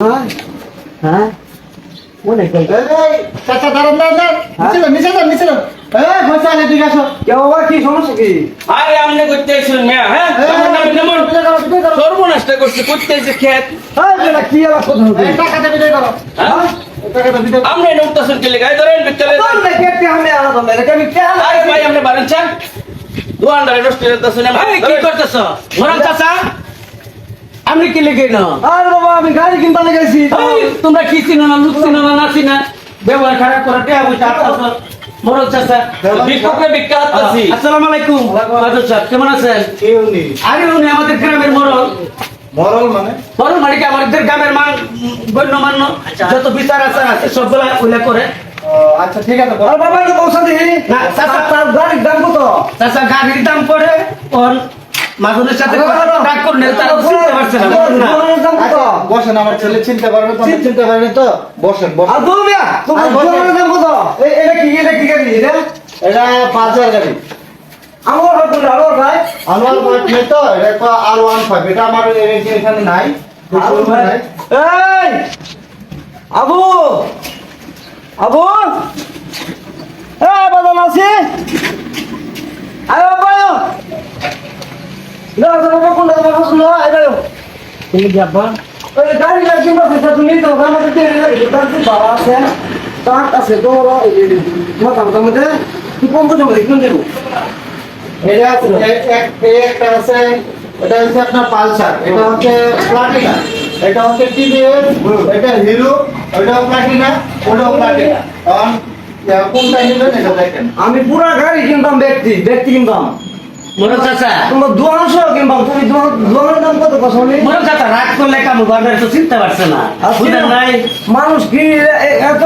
হ্যাঁ মনে করি এই, চাচা দাঁড়ান দাঁড়ান? নিচে নিচে নিচে। এই, বসে আলে, এদিকে আসো। কেউ আবার কি সমস্যা কি আরে আমনে করতে আইসুন মিয়া হ্যাঁ বিদায় করো। সর্বনাশটা করছে করতে আইছে খেত এই বেটা কি আবার কথা হচ্ছে এই, টাকাটা বিদায় করো। হ্যাঁ টাকাটা আমরা কে লেগাই ধরেন বিকেলে তোর কেটে আমি আলাদা মেরে কেন আরে ভাই আপনি বারেন চান দোয়ানদারে নষ্ট করতেছেন এই, কি করতেছ মোরাল চাচা আমি কি লিখে না? আর বাবা আমি গাড়ি কিনতে লেগেছি তোমরা কি চিনো না লুক চিনো না না চিনা? ব্যবহার খারাপ করে টেয়া বইটা আপনার মোরাল চাচা বিক্ষোভে বিখ্যাত আছি। আসসালামু আলাইকুম। বাদল সাহেব কেমন আছেন? কেউ নেই। আরে উনি আমাদের গ্রামের মরল। মরল মানে? মরল মানে কি? আমাদের গ্রামের মান গণ্যমান্য। যত বিচার আচার আছে সবগুলা উল্লেখ করে। আচ্ছা ঠিক আছে। আরে বাবা এটা পৌঁছা দিই না, চাচা। তার গাড়ির দাম কত? চাচা গাড়ির দাম পড়ে ওর মাজনের সাথে ডাক করলে তারা চিনতে পারছে না বসেন আমার ছেলে চিনতে পারবে তো চিনতে পারবে তো। বসেন বসেন। আর বউ মিয়া তোমার বসে। জোরের দাম কত এটা কি এটা কি গাড়ি এটা? এটা পাঁচ হাজার গাড়ি। আমার হাত ধরে আমার ভাই? আমার বয়স নেই তো এটা তো আর ওয়ান ফাইভ এটা আমার এখানে নাই। এই! আবু আবু এই বাদাম আছে আয় বাবা না গাড়ি ফেসা তুমি বাবা আছে, তার আছে তো কোন দেবো এটা এক- এক- একটা আছে, এটা হচ্ছে আপনার পালসার, এটা হচ্ছে প্লাটিনা, এটা হচ্ছে টিভিএস, এটা হিরো ওটাও প্লাটিনা ওটাও প্লাটিনা। কারণ কোনটা নেবেন এটা দেখেন। আমি পুরা গাড়ি কিনতাম, ব্যক্তি ব্যক্তি কিনতাম। মোরাল চাচা। তোমার দোকান সহ কিনতাম তুমি দোকানের দাম কত পছন্দ মোরাল চাচা রাগ করলে কামু বাজারে তো চিনতে পারছে না। বুঝলেন নাই মানুষ কি এত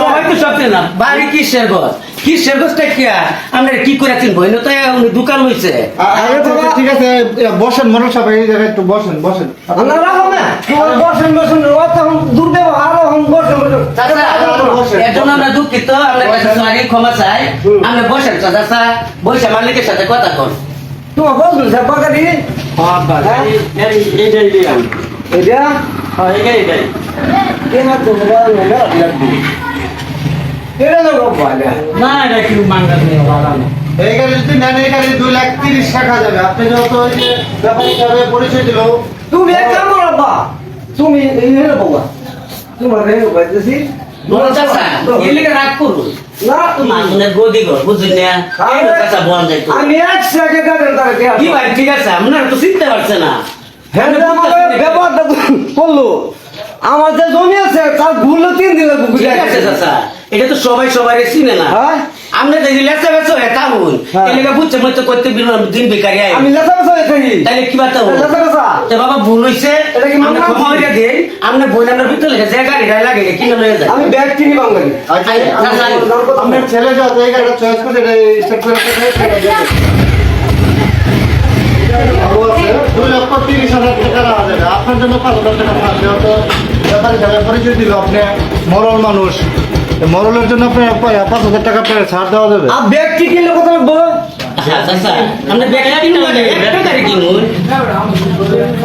সবাই তো সত্যি না বাড়ি কিসের গছ কিসের কি? আর? আমরা কি করে চিনবো এনে তো উনি দোকান লইছে। আ- আচ্ছা, আচ্ছা, ঠিক আছে বসেন মনোজ সাহেব এই জায়গায় একটু বসেন বসেন। রাখো না তোমার বসেন বসেন অত হম দুর্ব্যবহার আরও হম বসেন বসেন। চাচা, বসেন। এর জন্য আমরা দুঃখিত আমরা কাছে সরি ক্ষমা চাই। আমরা বসেন চাচা চা বসে মালিকের সাথে কথা কর তোমার বসবেন স্যার বাগাড়ি এটা কেন তোমার লাগবে এটা লোক ভালো না এটা কি মাঙ্গা নেই বাড়ানো এই গাড়ি যদি নেন এই গাড়ি দুই লাখ তিরিশ টাকা যাবে আপনি যত ওই যে ব্যাপারী পরিচয় দিল তুমি এক কাম করো বা তুমি এই হেরে বাবা তোমার হেরে বাইতেছি হ্যাঁ আমাদের আমার যে জমি আছে তার ঘুরলো তিন দিলে ঠিক আছে চাচা। এটা তো সবাই সবাই চিনে না। হ্যাঁ? আমরা যদি লেসা বেসা হয়ে তাবুন হ্যাঁ। এলাকা বুঝছে মতো করতে বিল- দিন বেকারি আই আমি লেখা বেসা থাকি। তাইলে কি বার্তা লেখা বেসা তো বাবা ভুল হইছে। এটা কি মামলা? ক্ষমা? হইয়া আমরা ভিতরে লেগে যে গাড়ি লাগে কিনে লয়ে যায়। আমি ব্যাগ কিনি বাঙালি। আচ্ছা, আরে, আপনার ছেলে যত এই চয়েস করে এটা করে সেটা দুই লক্ষ তিরিশ হাজার টাকা যাবে। আপনার জন্য পাঁচ হাজার টাকা তো ব্যাপারী সাহেবের পরিচয় দিল আপনি। মরল মানুষ। মরলের জন্য পাঁচ হাজার টাকা আপনার ছাড় দেওয়া যাবে। আর ব্যাগ কি কিনলে কত লাগবো?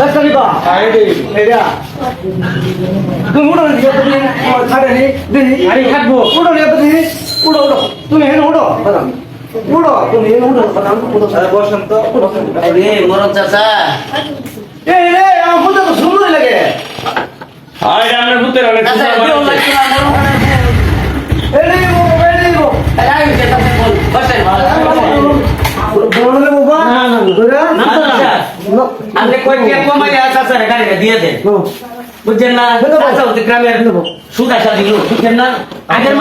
একটা নিবা এটা তুমি হেন উঠো উঠো তুমি হেন উঠো বাদাম। উঠো বসেন তো। আরে মরদ চাচা। এই রে আমার কথা তো সুন্দর লাগে। আরে আমরা ভূতের অনেক দিয়ে দেন আগের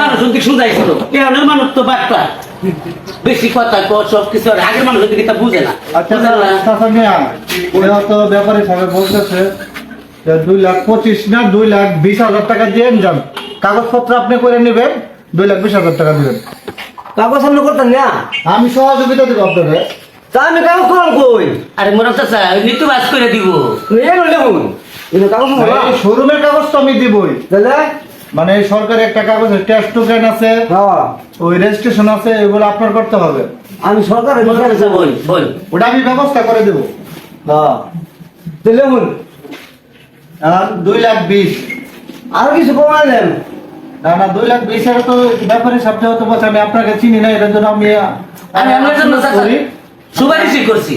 মানুষ তো আচ্ছা বলতেছে দুই লাখ পঁচিশ না দুই লাখ বিশ হাজার টাকা দিয়ে যান কাগজপত্র আপনি করে নেবেন দুই লাখ বিশ হাজার টাকা দিবেন। কাগজ সামনে করতেন না? আমি সহযোগিতা দেবো আপনাদের তা আমি কাগজ করলাম কই? আরে মোরা চাচা নিতু বাস করে দিব। তুমি নলে হুন এটা কাগজ এই শোরুমের কাগজ তো আমি দিবই। তাহলে? মানে সরকারি একটা কাগজ টেস্ট টোকেন আছে হ্যাঁ। ওই রেজিস্ট্রেশন আছে এগুলো আপনার করতে হবে। আমি সরকারের বল বল। ওটা আমি ব্যবস্থা করে দেবো। হ্যাঁ। তাহলে হুন আর দুই লাখ বিশ। আর কিছু কমা দেন না না দুই লাখ বিশ হাজার তো ব্যাপারে সবচেয়ে হতে বলছে আমি আপনাকে চিনি না এটার জন্য আমি আমি আপনার জন্য। সুপারিশই করছি।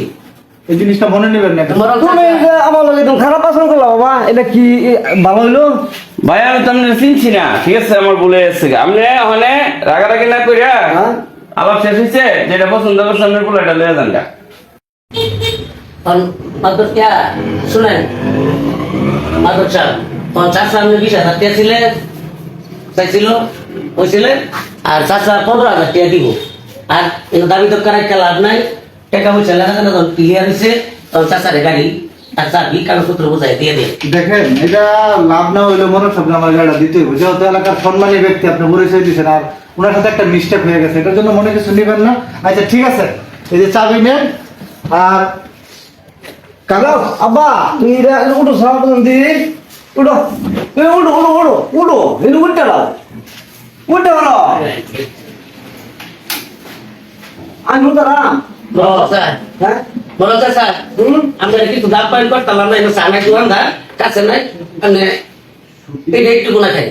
এই জিনিসটা মনে নেবেন না। তুমি আমার লগে একদম খারাপ আচরণ করলা বাবা এটা কি ভালো হইল? ভাই আমি তো চিনছি না। ঠিক আছে আমার বলে এসছে আপনি ওখানে রাগারাগি না করিয়া হ্যাঁ? আবার শেষ হয়েছে যেটা পছন্দ করছে আপনার পোলাটা লয়ে যান গা। কে? শুনেন। মাদর সাহেব তখন চাষা আপনি বিশ হাজার টাকা চাইছিল ওইছিলেন আর চাষা পনেরো হাজার টাকা দিব। আর দাবি তো একটা লাভ নাই। টাকা পয়সা লাগা না ক্লিয়ার হয়েছে তখন চাষারে গাড়ি লাভ না হইলে মনে সবজি আমার গাড়িটা দিতে হবে যেহেতু এলাকার সম্মানী ব্যক্তি আপনি পরিচয় দিচ্ছেন আর ওনার একটা মিস্টেক হয়ে গেছে। এটার জন্য মনে কিছু নেবেন না। আচ্ছা ঠিক আছে। এই যে চাবি আর কাকা আব্বা এটা উঠো সারা দি উঠো। তুমি উঠো উঠো উঠো উঠো। এটা উঠতে দাও উঠতে পারো আমি উঠতে রাম বড় স্যার। হ্যাঁ? বড় স্যার আমরা কিছু দাম পাইন করতাম? না সামনে দোকানদার কাছে নাই মানে এটা একটু গুণা খাই।